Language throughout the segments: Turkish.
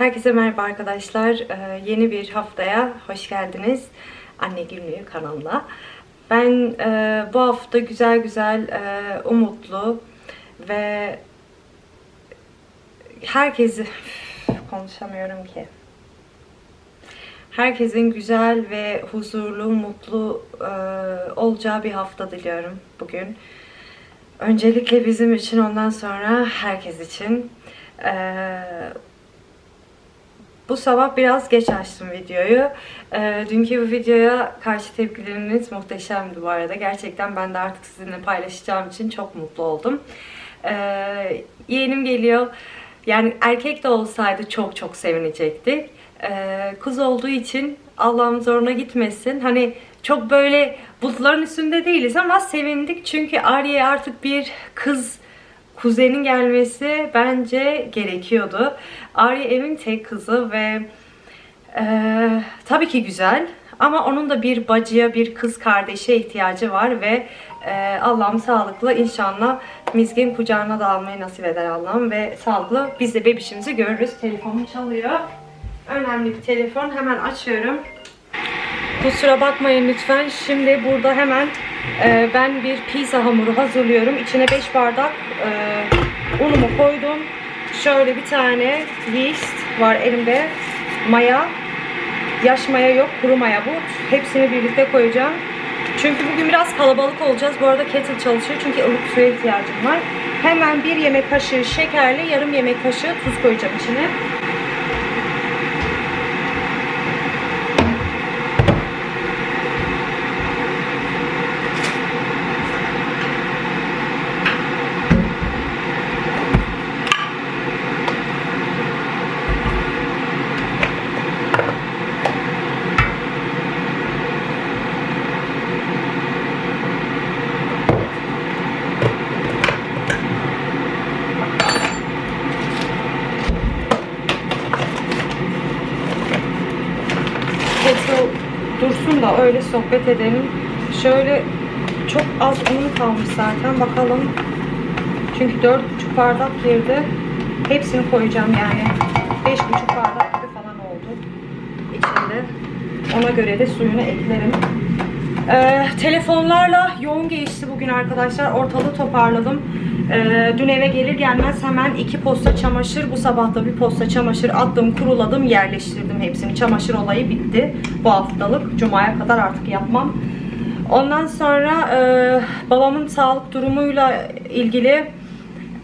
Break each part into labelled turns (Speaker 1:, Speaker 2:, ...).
Speaker 1: Herkese merhaba arkadaşlar. Ee, yeni bir haftaya hoş geldiniz. Anne Günlüğü kanalına. Ben e, bu hafta güzel güzel, e, umutlu ve herkesi konuşamıyorum ki. Herkesin güzel ve huzurlu, mutlu e, olacağı bir hafta diliyorum bugün. Öncelikle bizim için ondan sonra herkes için. Ee, bu sabah biraz geç açtım videoyu. Ee, dünkü bu videoya karşı tepkileriniz muhteşemdi bu arada. Gerçekten ben de artık sizinle paylaşacağım için çok mutlu oldum. Ee, yeğenim geliyor. Yani erkek de olsaydı çok çok sevinecektik. Ee, kız olduğu için Allah'ım zoruna gitmesin. Hani çok böyle bulutların üstünde değiliz ama sevindik. Çünkü Arya'ya artık bir kız kuzenin gelmesi bence gerekiyordu. Arya evin tek kızı ve e, tabii ki güzel ama onun da bir bacıya, bir kız kardeşe ihtiyacı var ve e, Allah'ım sağlıklı inşallah Mizgin kucağına da almayı nasip eder Allah'ım ve sağlıklı biz de bebişimizi görürüz. Telefonum çalıyor. Önemli bir telefon. Hemen açıyorum. Kusura bakmayın lütfen. Şimdi burada hemen e, ben bir pizza hamuru hazırlıyorum. İçine 5 bardak e, unumu koydum. Şöyle bir tane yeast var elimde. Maya. Yaş maya yok, kuru maya bu. Hepsini birlikte koyacağım. Çünkü bugün biraz kalabalık olacağız. Bu arada kettle çalışıyor çünkü ılık suya ihtiyacım var. Hemen bir yemek kaşığı şekerle yarım yemek kaşığı tuz koyacağım içine. kettle dursun da öyle sohbet edelim. Şöyle çok az un kalmış zaten. Bakalım. Çünkü 4,5 bardak girdi. Hepsini koyacağım yani. 5,5 bardak gibi falan oldu içinde. Ona göre de suyunu eklerim. Ee, telefonlarla yoğun geçti bugün arkadaşlar. Ortalığı toparladım. Ee, dün eve gelir gelmez hemen iki posta çamaşır. Bu sabah da bir posta çamaşır attım, kuruladım, yerleştirdim hepsini. Çamaşır olayı bitti bu haftalık. Cuma'ya kadar artık yapmam. Ondan sonra e, babamın sağlık durumuyla ilgili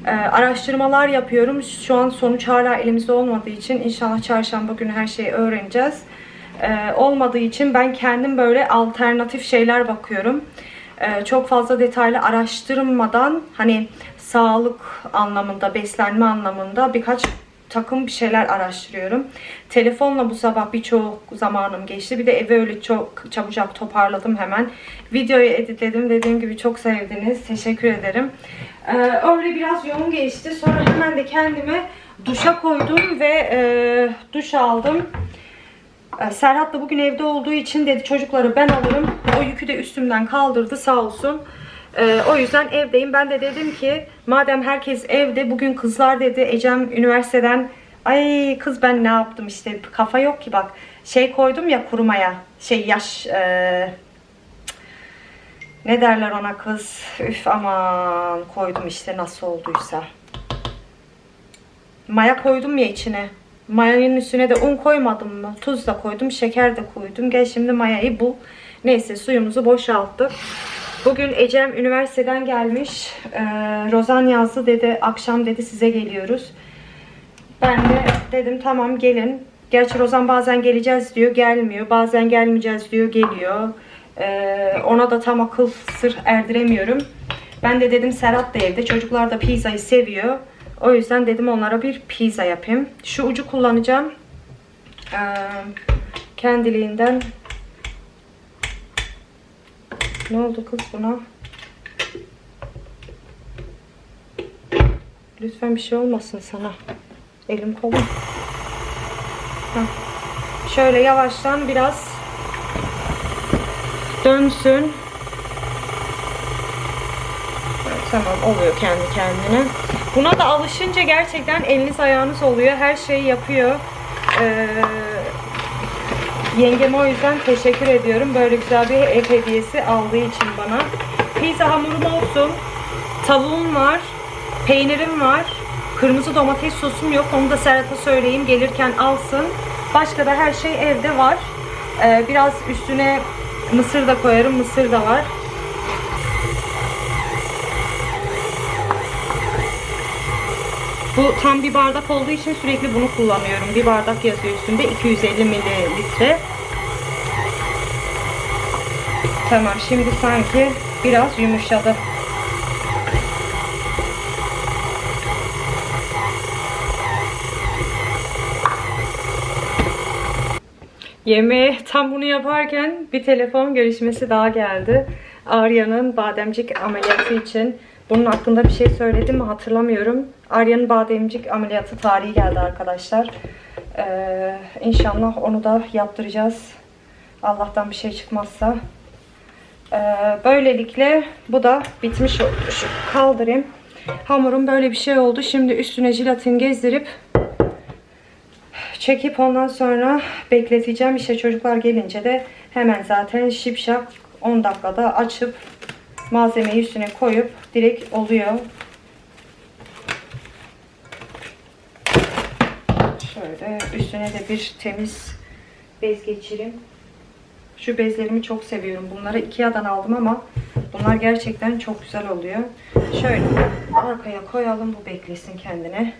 Speaker 1: e, araştırmalar yapıyorum. Şu an sonuç hala elimizde olmadığı için inşallah çarşamba günü her şeyi öğreneceğiz. E, olmadığı için ben kendim böyle alternatif şeyler bakıyorum. E, çok fazla detaylı araştırmadan hani sağlık anlamında, beslenme anlamında birkaç takım bir şeyler araştırıyorum. Telefonla bu sabah birçok zamanım geçti. Bir de evi öyle çok çabucak toparladım hemen. Videoyu editledim. Dediğim gibi çok sevdiniz. Teşekkür ederim. Ee, öyle biraz yoğun geçti. Sonra hemen de kendime duşa koydum ve e, duş aldım. Ee, Serhat da bugün evde olduğu için dedi çocukları ben alırım. O yükü de üstümden kaldırdı sağ olsun. Ee, o yüzden evdeyim. Ben de dedim ki madem herkes evde bugün kızlar dedi Ecem üniversiteden ay kız ben ne yaptım işte kafa yok ki bak şey koydum ya kurumaya şey yaş e, ne derler ona kız üf aman koydum işte nasıl olduysa maya koydum ya içine mayanın üstüne de un koymadım mı tuz da koydum şeker de koydum gel şimdi mayayı bul neyse suyumuzu boşalttık Bugün Ecem üniversiteden gelmiş. Ee, Rozan yazdı dedi. Akşam dedi size geliyoruz. Ben de dedim tamam gelin. Gerçi Rozan bazen geleceğiz diyor gelmiyor. Bazen gelmeyeceğiz diyor geliyor. Ee, ona da tam akıl sır erdiremiyorum. Ben de dedim Serhat da evde. Çocuklar da pizzayı seviyor. O yüzden dedim onlara bir pizza yapayım. Şu ucu kullanacağım. Ee, kendiliğinden ne oldu kız buna? Lütfen bir şey olmasın sana. Elim kolum. Şöyle yavaştan biraz dönsün. Evet, tamam oluyor kendi kendine. Buna da alışınca gerçekten eliniz ayağınız oluyor. Her şeyi yapıyor. Ee, yengeme o yüzden teşekkür ediyorum. Böyle güzel bir ev hediyesi aldığı için bana. Pizza hamurum olsun. Tavuğum var. Peynirim var. Kırmızı domates sosum yok. Onu da Serhat'a söyleyeyim. Gelirken alsın. Başka da her şey evde var. Ee, biraz üstüne mısır da koyarım. Mısır da var. Bu tam bir bardak olduğu için sürekli bunu kullanıyorum. Bir bardak yazıyor üstünde 250 mililitre. Tamam şimdi sanki biraz yumuşadı. Yemeğe tam bunu yaparken bir telefon görüşmesi daha geldi. Arya'nın bademcik ameliyatı için. Bunun hakkında bir şey söyledim mi hatırlamıyorum. Arya'nın bademcik ameliyatı tarihi geldi arkadaşlar. Ee, inşallah onu da yaptıracağız. Allah'tan bir şey çıkmazsa. Ee, böylelikle bu da bitmiş oldu. Şu kaldırayım. Hamurum böyle bir şey oldu. Şimdi üstüne jelatin gezdirip çekip ondan sonra bekleteceğim. İşte çocuklar gelince de hemen zaten şipşak 10 dakikada açıp malzemeyi üstüne koyup direkt oluyor. Şöyle üstüne de bir temiz bez geçireyim. Şu bezlerimi çok seviyorum. Bunları Ikea'dan aldım ama bunlar gerçekten çok güzel oluyor. Şöyle arkaya koyalım bu beklesin kendine.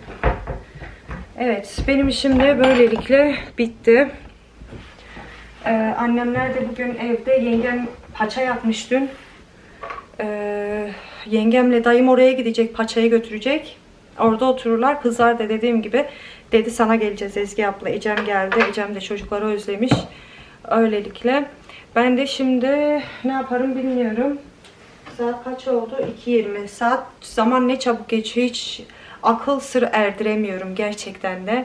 Speaker 1: Evet benim işim de böylelikle bitti. Ee, annemler de bugün evde yengem paça yapmış dün. Ee, yengemle dayım oraya gidecek paçayı götürecek. Orada otururlar. Kızlar da dediğim gibi dedi sana geleceğiz Ezgi abla. Ecem geldi. Ecem de çocukları özlemiş. Öylelikle. Ben de şimdi ne yaparım bilmiyorum. Saat kaç oldu? 2.20. Saat zaman ne çabuk geçiyor hiç akıl sır erdiremiyorum gerçekten de.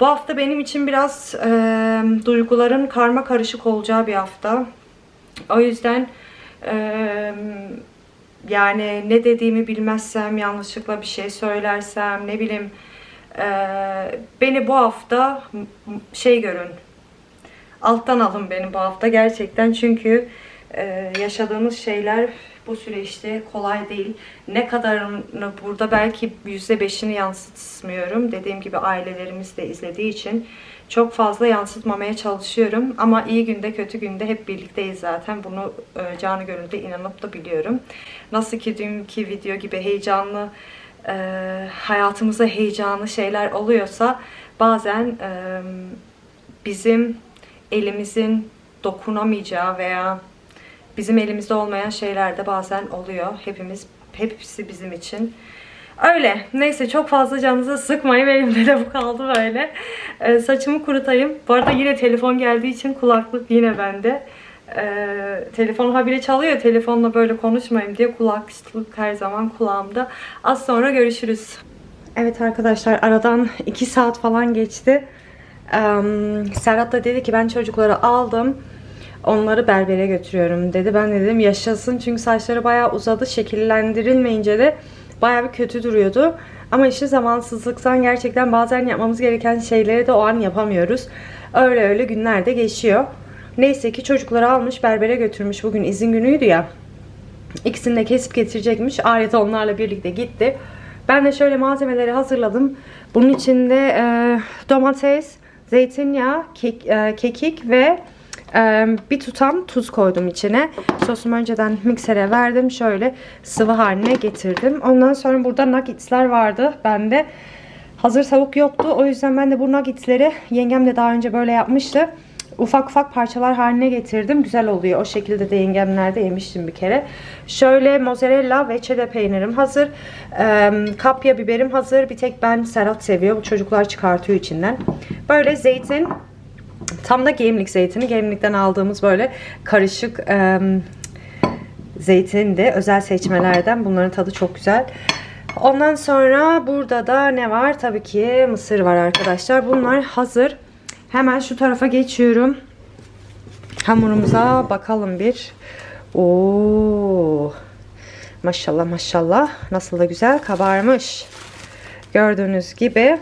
Speaker 1: Bu hafta benim için biraz e, duyguların karma karışık olacağı bir hafta. O yüzden yani ne dediğimi bilmezsem, yanlışlıkla bir şey söylersem, ne bileyim e, beni bu hafta şey görün, alttan alın beni bu hafta gerçekten çünkü e, yaşadığımız şeyler bu süreçte kolay değil. Ne kadarını burada belki %5'ini yansıtmıyorum. Dediğim gibi ailelerimiz de izlediği için çok fazla yansıtmamaya çalışıyorum. Ama iyi günde kötü günde hep birlikteyiz zaten. Bunu e, canı gönülde inanıp da biliyorum. Nasıl ki dünkü video gibi heyecanlı e, hayatımızda heyecanlı şeyler oluyorsa bazen e, bizim elimizin dokunamayacağı veya bizim elimizde olmayan şeyler de bazen oluyor. Hepimiz, hepsi bizim için. Öyle. Neyse çok fazla canınızı sıkmayın. Elimde de bu kaldı böyle. Ee, saçımı kurutayım. Bu arada yine telefon geldiği için kulaklık yine bende. Ee, telefon habire çalıyor. Telefonla böyle konuşmayayım diye kulaklık her zaman kulağımda. Az sonra görüşürüz. Evet arkadaşlar aradan 2 saat falan geçti. Ee, Serhat da dedi ki ben çocukları aldım. Onları berbere götürüyorum dedi. Ben de dedim yaşasın çünkü saçları bayağı uzadı. Şekillendirilmeyince de bayağı bir kötü duruyordu. Ama işte zamansızlıktan gerçekten bazen yapmamız gereken şeyleri de o an yapamıyoruz. Öyle öyle günler de geçiyor. Neyse ki çocukları almış berbere götürmüş. Bugün izin günüydü ya. İkisini de kesip getirecekmiş. Alet onlarla birlikte gitti. Ben de şöyle malzemeleri hazırladım. Bunun içinde e, domates, zeytinyağı, kek, e, kekik ve bir tutam tuz koydum içine. Sosumu önceden miksere verdim. Şöyle sıvı haline getirdim. Ondan sonra burada nuggetsler vardı bende. Hazır tavuk yoktu. O yüzden ben de bu nuggetsleri yengem de daha önce böyle yapmıştı. Ufak ufak parçalar haline getirdim. Güzel oluyor. O şekilde de yengemlerde yemiştim bir kere. Şöyle mozzarella ve cheddar peynirim hazır. Ee, kapya biberim hazır. Bir tek ben Serhat seviyor. Bu çocuklar çıkartıyor içinden. Böyle zeytin. Tam da gemlik zeytini. Gemlikten aldığımız böyle karışık e, zeytin de özel seçmelerden. Bunların tadı çok güzel. Ondan sonra burada da ne var? Tabii ki mısır var arkadaşlar. Bunlar hazır. Hemen şu tarafa geçiyorum. Hamurumuza bakalım bir. Oo. Maşallah maşallah. Nasıl da güzel kabarmış. Gördüğünüz gibi.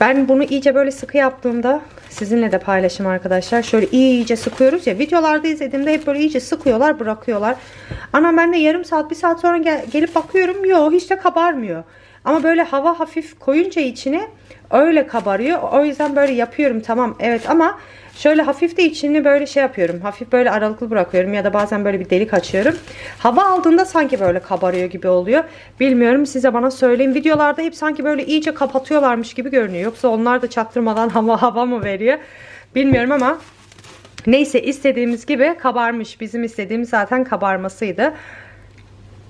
Speaker 1: Ben bunu iyice böyle sıkı yaptığımda sizinle de paylaşım arkadaşlar. Şöyle iyice sıkıyoruz ya. Videolarda izlediğimde hep böyle iyice sıkıyorlar bırakıyorlar. Ana ben de yarım saat bir saat sonra gel- gelip bakıyorum. Yok hiç de kabarmıyor. Ama böyle hava hafif koyunca içine öyle kabarıyor. O yüzden böyle yapıyorum tamam evet ama şöyle hafif de içini böyle şey yapıyorum. Hafif böyle aralıklı bırakıyorum ya da bazen böyle bir delik açıyorum. Hava aldığında sanki böyle kabarıyor gibi oluyor. Bilmiyorum size bana söyleyin. Videolarda hep sanki böyle iyice kapatıyorlarmış gibi görünüyor. Yoksa onlar da çaktırmadan hava hava mı veriyor? Bilmiyorum ama neyse istediğimiz gibi kabarmış. Bizim istediğimiz zaten kabarmasıydı.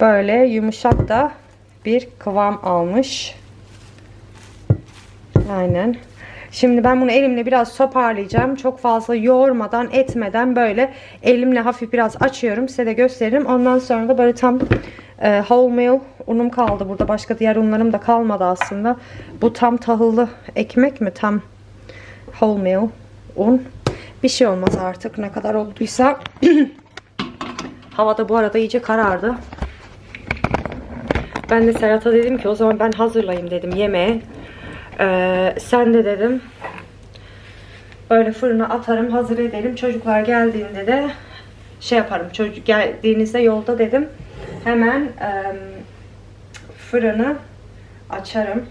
Speaker 1: Böyle yumuşak da bir kıvam almış. Aynen. Şimdi ben bunu elimle biraz toparlayacağım. Çok fazla yoğurmadan, etmeden böyle elimle hafif biraz açıyorum. Size de gösteririm. Ondan sonra da böyle tam e, wholemeal unum kaldı burada. Başka diğer unlarım da kalmadı aslında. Bu tam tahıllı ekmek mi? Tam wholemeal un. Bir şey olmaz artık ne kadar olduysa. Havada bu arada iyice karardı. Ben de Serhat'a dedim ki o zaman ben hazırlayayım dedim yemeğe. Ee, sen de dedim böyle fırına atarım hazır ederim. Çocuklar geldiğinde de şey yaparım. Çocuk geldiğinizde yolda dedim hemen em, fırını açarım.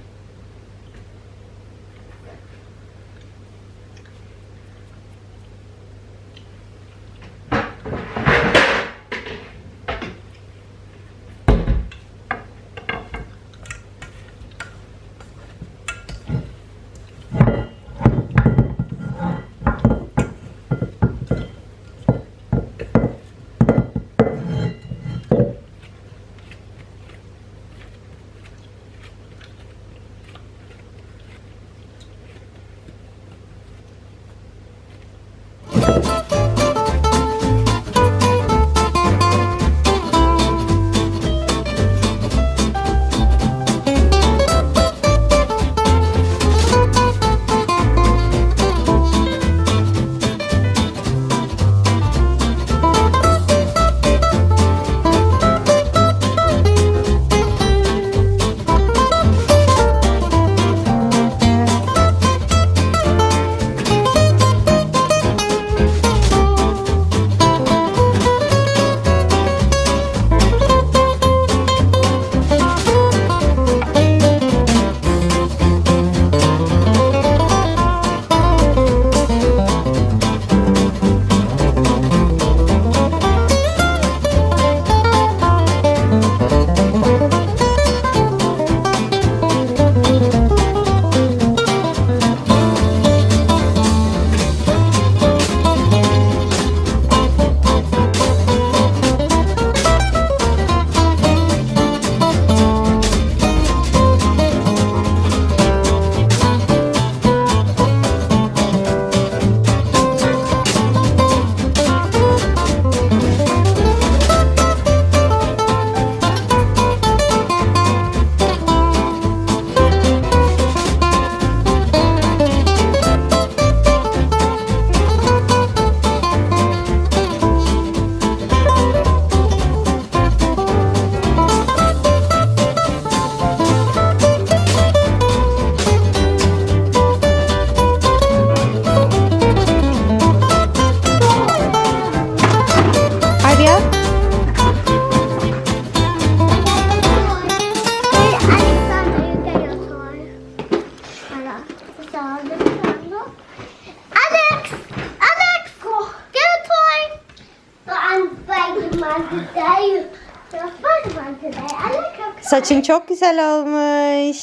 Speaker 1: Saçın çok güzel olmuş.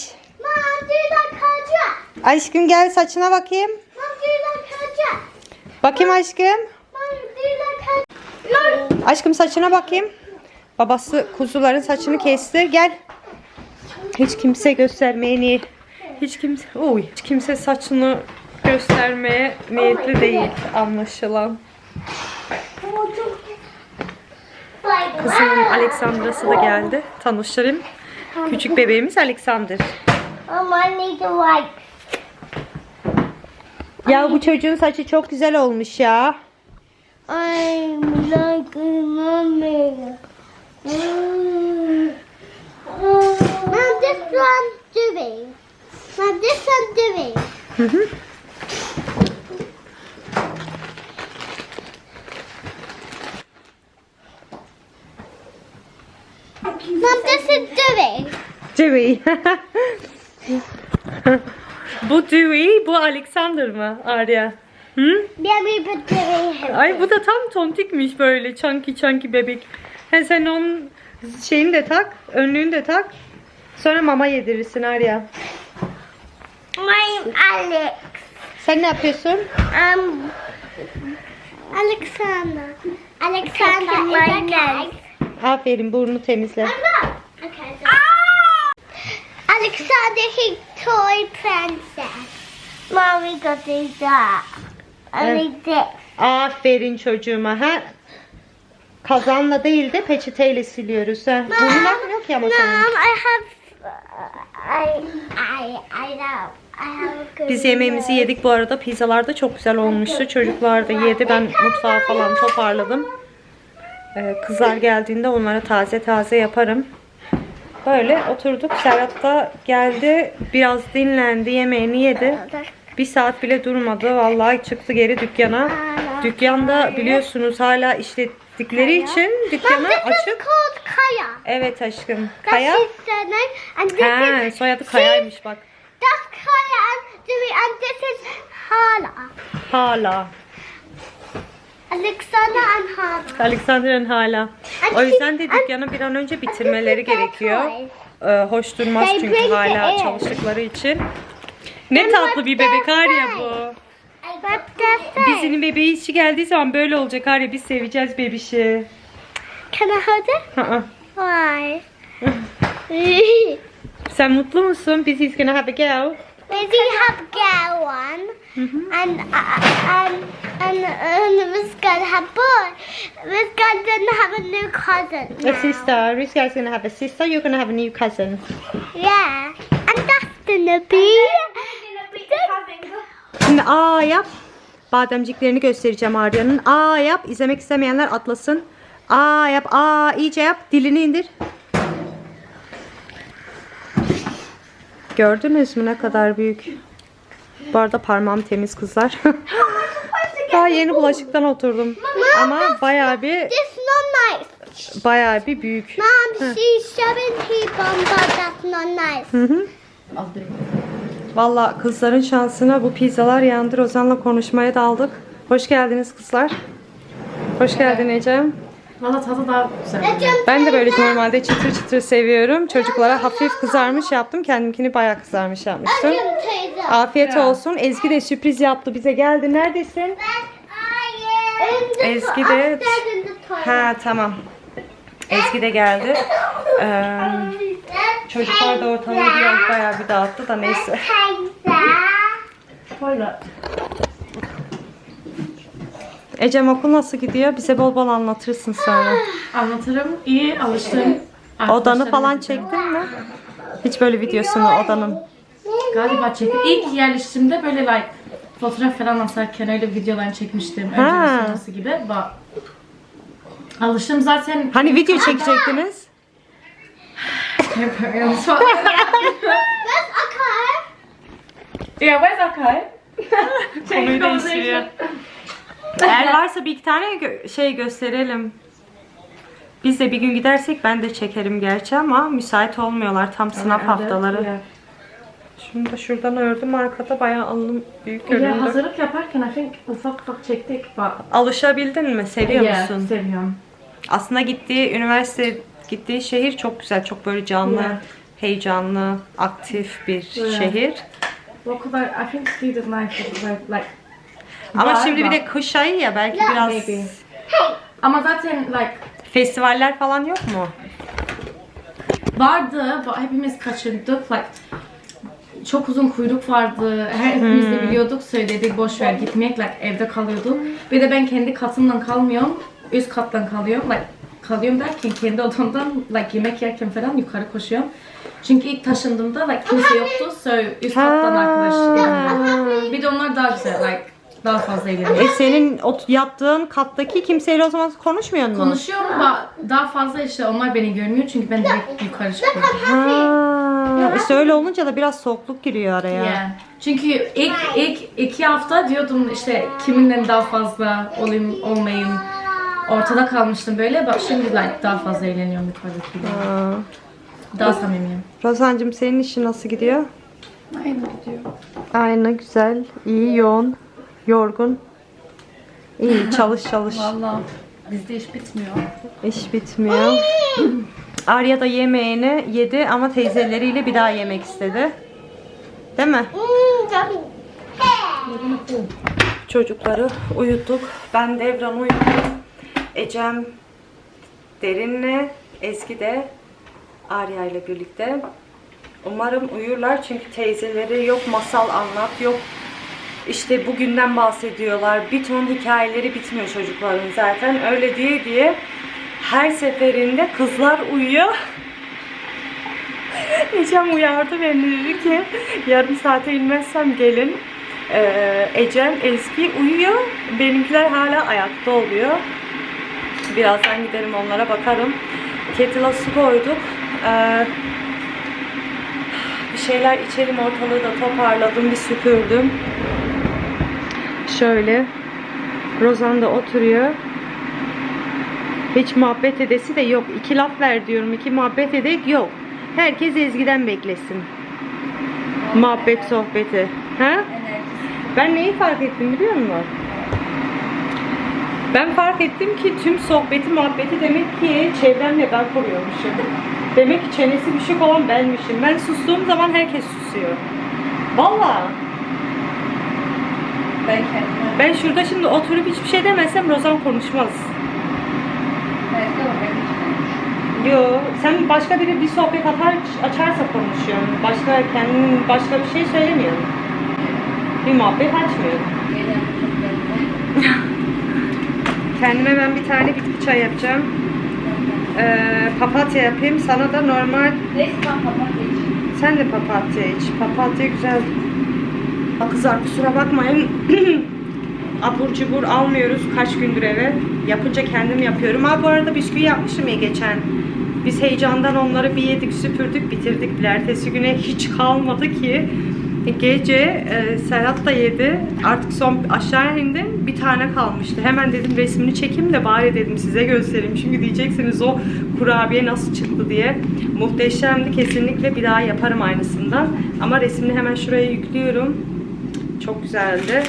Speaker 1: Aşkım gel saçına bakayım. Bakayım aşkım. Aşkım saçına bakayım. Babası kuzuların saçını kesti. Gel. Hiç kimse göstermeye ni hiç kimse Uy, hiç kimse saçını göstermeye niyetli değil anlaşılan. Kızım. Alexandra'sı da geldi. Tanıştırayım. Küçük bebeğimiz Alexander.
Speaker 2: Mom, I like...
Speaker 1: Ya bu çocuğun saçı çok güzel olmuş ya.
Speaker 2: I'm like a mommy. Mom, this one doing. Now this I'm doing. Mom, this is doing.
Speaker 1: Dewey. bu Dewey, bu Alexander mı Arya? Hı?
Speaker 2: Yeah, we put doing him.
Speaker 1: Ay bu da tam tontikmiş böyle chunky chunky bebek. He sen onun şeyini de tak, önlüğünü de tak. Sonra mama yedirirsin Arya.
Speaker 2: My Alex.
Speaker 1: Sen ne yapıyorsun?
Speaker 2: Um, Alexander. Alexander, my name.
Speaker 1: Aferin burnunu temizle.
Speaker 2: Okay. Alexander, toy princess. Mommy got this that. I
Speaker 1: Evet.
Speaker 2: this.
Speaker 1: Aferin çocuğuma. Ha? Kazanla değil de peçeteyle siliyoruz. Ha? Burnun akmıyor ki ama
Speaker 2: Mom,
Speaker 1: senin.
Speaker 2: I have. uh, I I I know. I have a good.
Speaker 1: Biz yemeğimizi yedik bu arada. Pizzalar da çok güzel olmuştu. Çocuklar da yedi. Ben mutfağı falan toparladım. Ee, kızlar geldiğinde onlara taze taze yaparım. Böyle oturduk. Serhat da geldi. Biraz dinlendi. Yemeğini yedi. Bir saat bile durmadı. Vallahi çıktı geri dükkana. Dükkanda biliyorsunuz hala işlettikleri için
Speaker 2: is
Speaker 1: açık.
Speaker 2: Kaya.
Speaker 1: Evet aşkım. Kaya. Ha, soyadı Kaya'ymış bak.
Speaker 2: That's Kaya and Dewey, and this is Hala.
Speaker 1: Hala.
Speaker 2: Alexander and Hala.
Speaker 1: Alexander'ın hala. O yüzden de dükkanı bir an önce bitirmeleri gerekiyor. Ee, hoş durmaz çünkü hala çalıştıkları için. Ne tatlı bir bebek Arya bu. Bizinin bebeği içi geldiği zaman böyle olacak Arya. Biz seveceğiz bebişi.
Speaker 2: Can I hold it? Why?
Speaker 1: Sen mutlu musun? Biz he's gonna have a go.
Speaker 2: Maybe have girl one, and uh, and and and we're gonna have boy. We're gonna have a new cousin.
Speaker 1: A
Speaker 2: now.
Speaker 1: sister. Rüzgar's gonna have a sister. You're gonna have a new cousin.
Speaker 2: Yeah, and that's gonna be.
Speaker 1: Şimdi A yap. Bademciklerini göstereceğim Arya'nın. A yap. İzlemek istemeyenler atlasın. A yap. A iyice yap. Dilini indir. Gördünüz mü ne kadar büyük? Bu arada parmağım temiz kızlar. Daha yeni bulaşıktan oturdum. Ama bayağı bir bayağı bir büyük.
Speaker 2: Mom, she's showing people, but that's not nice.
Speaker 1: Hı hı. Valla kızların şansına bu pizzalar yandı. Ozan'la konuşmaya daldık. Hoş geldiniz kızlar. Hoş geldin Ecem.
Speaker 3: Valla tadı daha güzel.
Speaker 1: Ben de böyle normalde çıtır çıtır seviyorum. Çocuklara hafif kızarmış yaptım. Kendimkini bayağı kızarmış yapmıştım. Afiyet olsun. Ezgi de sürpriz yaptı bize geldi. Neredesin? Ezgi de... Ha tamam. Ezgi de geldi. Ee, çocuklar da ortalığı biraz bayağı bir dağıttı da neyse.
Speaker 3: Böyle.
Speaker 1: Ecem okul nasıl gidiyor? Bize bol bol anlatırsın sonra.
Speaker 3: Anlatırım. İyi alıştım.
Speaker 1: Odanı falan çektin mi? Hiç böyle videosunu odanın.
Speaker 3: Galiba çektim. İlk yerleştiğimde böyle like fotoğraf falan asarken öyle videolar çekmiştim.
Speaker 1: Ha.
Speaker 3: Önce ve sonrası gibi. Bak. Alıştım zaten.
Speaker 1: Hani video çekecektiniz?
Speaker 3: Yapamıyorum.
Speaker 2: Where's Akar?
Speaker 3: yeah, where's Akay?
Speaker 1: Konuyu değiştiriyor. Eğer varsa bir iki tane gö- şey gösterelim. Biz de bir gün gidersek ben de çekerim gerçi ama müsait olmuyorlar tam sınav haftaları.
Speaker 3: Yeah.
Speaker 1: Şunu da şuradan ördüm arkada bayağı alnım büyük
Speaker 3: Yeah,
Speaker 1: göründü.
Speaker 3: hazırlık yaparken I think ufak ufak çektik. Bak.
Speaker 1: Alışabildin mi? Seviyor
Speaker 3: Yeah,
Speaker 1: musun?
Speaker 3: Seviyorum.
Speaker 1: Aslında gittiği üniversite, gittiği şehir çok güzel. Çok böyle canlı,
Speaker 3: Yeah.
Speaker 1: heyecanlı, aktif bir
Speaker 3: Yeah.
Speaker 1: şehir.
Speaker 3: Bu kadar I think speed is nice. Like, like
Speaker 1: Ama
Speaker 3: Var
Speaker 1: şimdi bir de kış ayı ya belki biraz
Speaker 3: Maybe. Ama zaten like
Speaker 1: festivaller falan yok mu?
Speaker 3: vardı. Hepimiz kaçırdık. Like çok uzun kuyruk vardı. Her hepimiz
Speaker 1: Hmm.
Speaker 3: de biliyorduk. Söyledik boş ver gitmek. Like evde kalıyorduk. Bir de ben kendi katımdan kalmıyorum. Üst kattan kalıyorum. Like kalıyorum derken kendi odamdan like yemek yerken falan yukarı koşuyorum. Çünkü ilk taşındığımda like kimse yoktu. So üst kattan arkadaş. Bir de onlar daha güzel. Like daha fazla eğleniyor.
Speaker 1: E senin o yattığın kattaki kimseyle o zaman konuşmuyor musun?
Speaker 3: Konuşuyorum ama daha fazla işte onlar beni görmüyor çünkü ben direkt yukarı çıkıyorum.
Speaker 1: Ha, işte öyle olunca da biraz soğukluk giriyor araya.
Speaker 3: Yeah. Çünkü ilk ilk iki hafta diyordum işte kiminle daha fazla olayım olmayayım. Ortada kalmıştım böyle. Bak şimdi like daha fazla eğleniyorum yukarıdakiyle.
Speaker 1: Ha.
Speaker 3: Daha samimiyim.
Speaker 1: Rozancığım senin işin nasıl gidiyor?
Speaker 3: Aynı gidiyor.
Speaker 1: Aynı güzel, iyi, yoğun, yorgun. İyi, çalış çalış.
Speaker 3: Valla bizde iş bitmiyor.
Speaker 1: İş bitmiyor. Arya da yemeğini yedi ama teyzeleriyle bir daha yemek istedi. Değil mi? Çocukları uyuttuk. Ben Devran uyuttum. Ecem Derin'le Ezgi de Arya ile birlikte. Umarım uyurlar çünkü teyzeleri yok masal anlat yok işte bugünden bahsediyorlar. Bir ton hikayeleri bitmiyor çocukların zaten. Öyle diye diye her seferinde kızlar uyuyor. Ecem uyardı beni dedi ki yarım saate inmezsem gelin. Ee, Ecem, Ezgi uyuyor. Benimkiler hala ayakta oluyor. Birazdan giderim onlara bakarım. Kettle'a su koyduk. Ee, bir şeyler içelim ortalığı da toparladım, bir süpürdüm. Şöyle. Rozan da oturuyor. Hiç muhabbet edesi de yok. İki laf ver diyorum. iki muhabbet edek yok. Herkes Ezgi'den beklesin. Muhabbet sohbeti. Ha? Ben neyi fark ettim biliyor musun? Ben fark ettim ki tüm sohbeti muhabbeti demek ki çevremle ben kuruyormuşum. Demek ki çenesi düşük olan benmişim. Ben sustuğum zaman herkes susuyor. Vallahi.
Speaker 3: Ben kendime
Speaker 1: Ben şurada şimdi oturup hiçbir şey demesem Rozan konuşmaz.
Speaker 3: belki
Speaker 1: Yo, sen başka biri bir sohbet atar, açarsa konuşuyorsun. Başka kendin başka bir şey söylemiyorsun. Bir muhabbet açmıyorum. Kendime ben bir tane bitki çay yapacağım. Ee, papatya yapayım. Sana da normal
Speaker 3: Neyse ben kapat geçeyim.
Speaker 1: Sen de papatya iç. Papatya güzel. Ha kızlar kusura bakmayın. Abur cubur almıyoruz kaç gündür eve. Yapınca kendim yapıyorum. Ha bu arada bisküvi yapmışım ya geçen. Biz heyecandan onları bir yedik süpürdük bitirdik bile. Ertesi güne hiç kalmadı ki. Gece e, Serhat da yedi. Artık son aşağı indim. Bir tane kalmıştı. Hemen dedim resmini çekeyim de bari dedim size göstereyim. Çünkü diyeceksiniz o kurabiye nasıl çıktı diye. Muhteşemdi. Kesinlikle bir daha yaparım aynısından. Ama resmini hemen şuraya yüklüyorum. Çok güzeldi.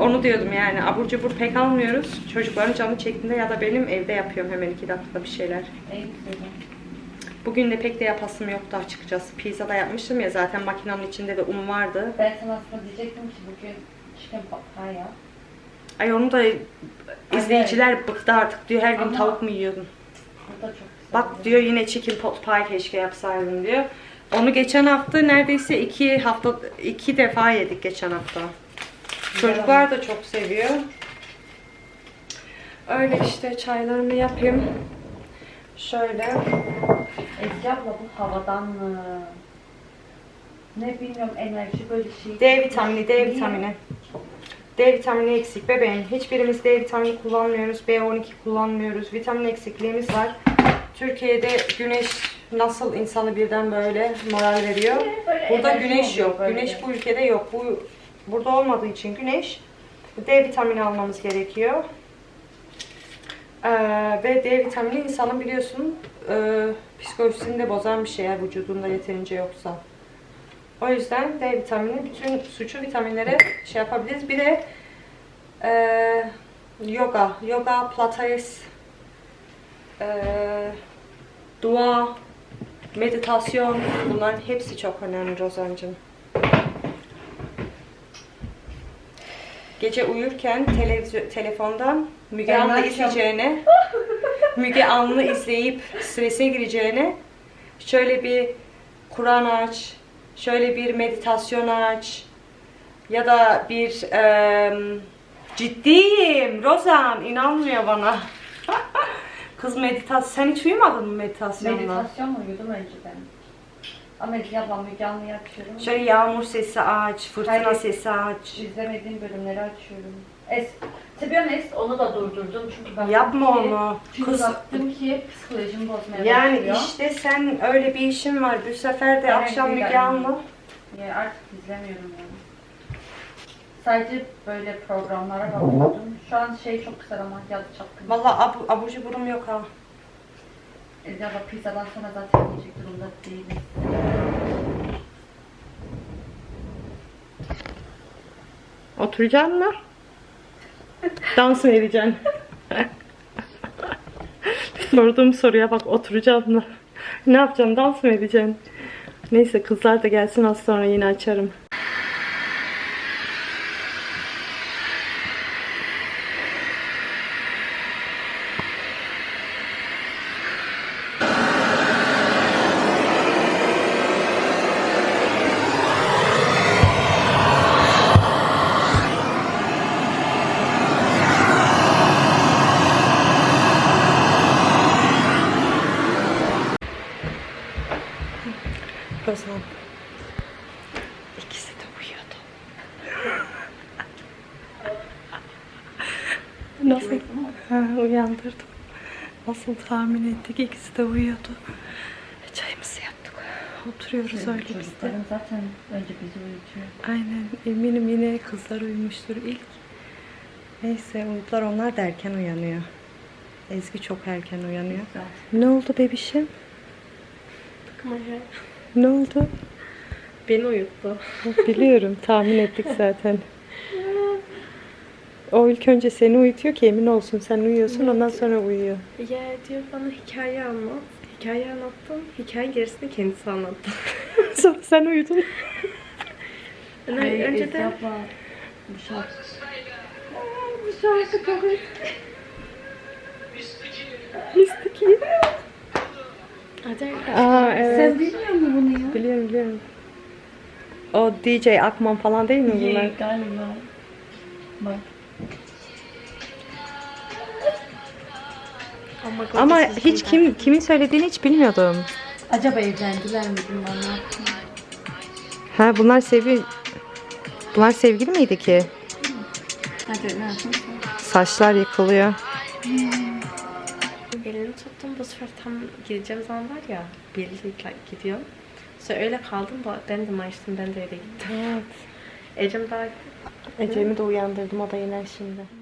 Speaker 1: Onu diyordum yani abur cubur pek almıyoruz. Çocukların canı çektiğinde ya da benim evde yapıyorum hemen iki dakikada bir şeyler.
Speaker 3: Güzeli.
Speaker 1: Bugün de pek de yapasım yoktu açıkçası. Pizza da yapmıştım ya zaten makinenin içinde de un vardı.
Speaker 3: Ben sana aslında diyecektim ki bugün chicken papaya.
Speaker 1: Ay onu da izleyiciler bıktı artık diyor her gün
Speaker 3: Ama-
Speaker 1: tavuk mu yiyordun?
Speaker 3: Bu da çok güzel.
Speaker 1: Bak diyor yine chicken pot pie keşke yapsaydın diyor. Onu geçen hafta neredeyse iki hafta iki defa yedik geçen hafta. Çocuklar da çok seviyor. Öyle işte çaylarımı yapayım. Şöyle.
Speaker 3: Ezgi abla bu havadan mı? Ne bilmiyorum enerji böyle şey.
Speaker 1: D vitamini, D vitamini. D vitamini eksik bebeğim. Hiçbirimiz D vitamini kullanmıyoruz. B12 kullanmıyoruz. Vitamin eksikliğimiz var. Türkiye'de güneş nasıl insanı birden böyle moral veriyor. Burada güneş yok. Güneş bu ülkede yok. Bu burada olmadığı için güneş D vitamini almamız gerekiyor. Ee, ve D vitamini insanın biliyorsun e, psikolojisini de bozan bir şey eğer vücudunda yeterince yoksa. O yüzden D vitamini bütün suçu vitaminlere şey yapabiliriz. Bir de e, yoga, yoga, pilates, e, dua, meditasyon bunların hepsi çok önemli Rozancığım. Gece uyurken telefondan Müge Anlı izleyeceğine, Müge Anlı izleyip strese gireceğine şöyle bir Kur'an aç, şöyle bir meditasyon aç ya da bir eee ciddiyim Rozan inanmıyor bana. Kız meditasyon sen hiç uyumadın mı meditasyonla?
Speaker 3: Meditasyon uyudum önceden.
Speaker 4: Ama Müge Anlı'yı açıyorum.
Speaker 1: Şöyle yağmur sesi aç, fırtına
Speaker 4: Hayır.
Speaker 1: sesi aç.
Speaker 4: İzlemediğim bölümleri açıyorum. Es, to be honest, onu da durdurdum çünkü ben
Speaker 1: Yapma
Speaker 4: ki-
Speaker 1: onu.
Speaker 4: Çünkü
Speaker 1: Kız-
Speaker 4: baktım ki psikolojimi bozmaya
Speaker 1: Yani
Speaker 4: başlıyor.
Speaker 1: işte sen öyle bir işin var. Bu sefer de
Speaker 4: Ben
Speaker 1: akşam Müge. Anlı.
Speaker 4: Ya artık izlemiyorum yani. Sadece böyle programlara bakıyordum. Şu an şey çok güzel ama çapkın.
Speaker 1: Valla abu, abur cuburum yok ha.
Speaker 4: Ezgi abla pizzadan sonra zaten yiyecek durumda değilim.
Speaker 1: Oturacaksın mı? Dans mı edeceksin? Sorduğum soruya bak oturacaksın mı? Ne yapacaksın? Dans mı edeceksin? Neyse kızlar da gelsin az sonra yine açarım. Rozan. İkisi de uyuyordu. Nasıl? Ha, uyandırdım. Nasıl tahmin ettik? İkisi de uyuyordu. Çayımızı yaptık. Oturuyoruz öyle biz de.
Speaker 4: Zaten önce bizi uyutuyor.
Speaker 1: Aynen. Eminim yine kızlar uyumuştur ilk. Neyse uyudular. Onlar da erken uyanıyor. Ezgi çok erken uyanıyor.
Speaker 4: Güzel.
Speaker 1: Ne oldu bebişim? Ne oldu?
Speaker 5: Beni uyuttu.
Speaker 1: Biliyorum, tahmin ettik zaten. O ilk önce seni uyutuyor ki emin olsun sen uyuyorsun ondan sonra uyuyor.
Speaker 5: Ya diyor bana hikaye anlat. Hikaye anlattım. Hikaye gerisini kendisi anlattı.
Speaker 1: sonra sen uyudun.
Speaker 5: Yani
Speaker 4: Ay, Ezgi
Speaker 5: önceden
Speaker 4: abla bu şarkı
Speaker 5: acayip
Speaker 1: Aa evet.
Speaker 4: Sen bilmiyor musun bunu ya?
Speaker 1: Biliyorum biliyorum. O DJ Akman falan değil mi bunlar?
Speaker 4: Ye galiba. Bak.
Speaker 5: ama,
Speaker 1: Ama hiç kim kimin söylediğini hiç bilmiyordum.
Speaker 4: Acaba evlendiler mi bunlar?
Speaker 1: Ha bunlar sevi Bunlar sevgili miydi ki?
Speaker 4: Hadi ne
Speaker 1: Saçlar yıkılıyor.
Speaker 5: Elini tuttum bu sefer tam gireceğim zaman var ya birlikte gidiyor. Sonra öyle kaldım ben de açtım ben de öyle gittim.
Speaker 1: Evet.
Speaker 5: Ecem daha
Speaker 1: Ecem'i de uyandırdım o da iner şimdi.